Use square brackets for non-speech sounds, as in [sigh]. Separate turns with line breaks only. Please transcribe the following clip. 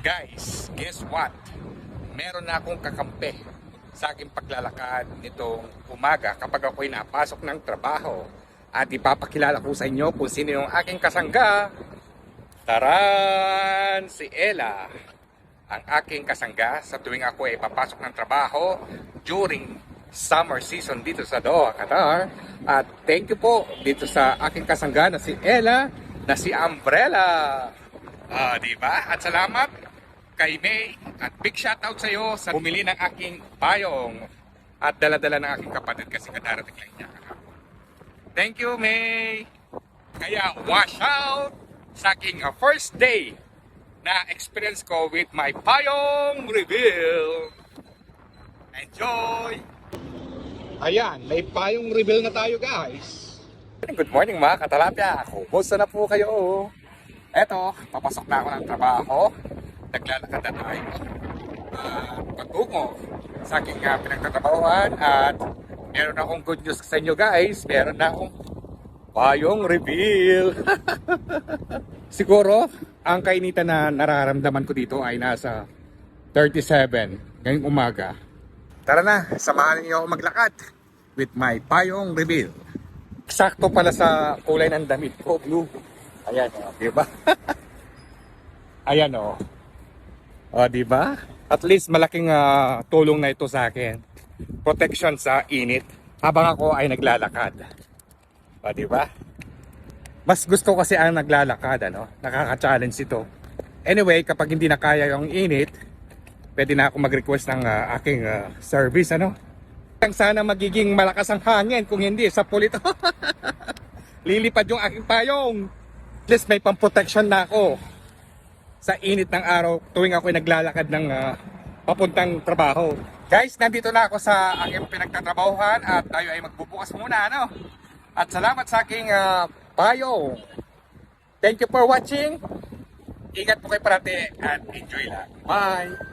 Guys, guess what? Meron na akong kakampi sa aking paglalakad nitong umaga kapag ako'y napasok ng trabaho. At ipapakilala ko sa inyo kung sino yung aking kasangga. Taran! Si Ella. Ang aking kasangga sa tuwing ako ay papasok ng trabaho during summer season dito sa Doha, Qatar. At thank you po dito sa aking kasangga na si Ella, na si Umbrella. Ah, di ba? At salamat kay May at big shoutout sa iyo sa bumili ng aking payong at dala-dala ng aking kapatid kasi kadarating lang niya kahapon. Thank you, May! Kaya wash out sa aking uh, first day na experience ko with my payong reveal. Enjoy! Ayan, may payong reveal na tayo guys. Good morning mga katalapya. Kumusta na po kayo? Eto, papasok na ako ng trabaho. Naglalakad na tayo. Uh, patungo sa aking uh, pinagtatrabahuan at meron akong good news sa inyo guys. Meron na akong payong reveal. [laughs] Siguro, ang kainitan na nararamdaman ko dito ay nasa 37 ngayong umaga. Tara na, samahan niyo ako maglakad with my payong reveal. Sakto pala sa kulay ng damit ko, blue. Ayan, oh, di ba? [laughs] Ayan, oh. Oh, di ba? At least malaking ah, tulong na ito sa akin. Protection sa init habang ako ay naglalakad. O, di ba? Mas gusto kasi ang naglalakad, ano? Nakaka-challenge ito. Anyway, kapag hindi na kaya yung init, pwede na ako mag-request ng ah, aking ah, service, ano? Sana magiging malakas ang hangin, kung hindi, sa pulito. [laughs] Lilipad yung aking payong. At least may pang-protection na ako sa init ng araw tuwing ako ay naglalakad ng ah, papuntang trabaho. Guys, nandito na ako sa aking pinagtatrabahuhan at tayo ay magbubukas muna, ano? At salamat sa aking payong. Thank you for watching. Ingat po kayo parati at enjoy lang. Bye!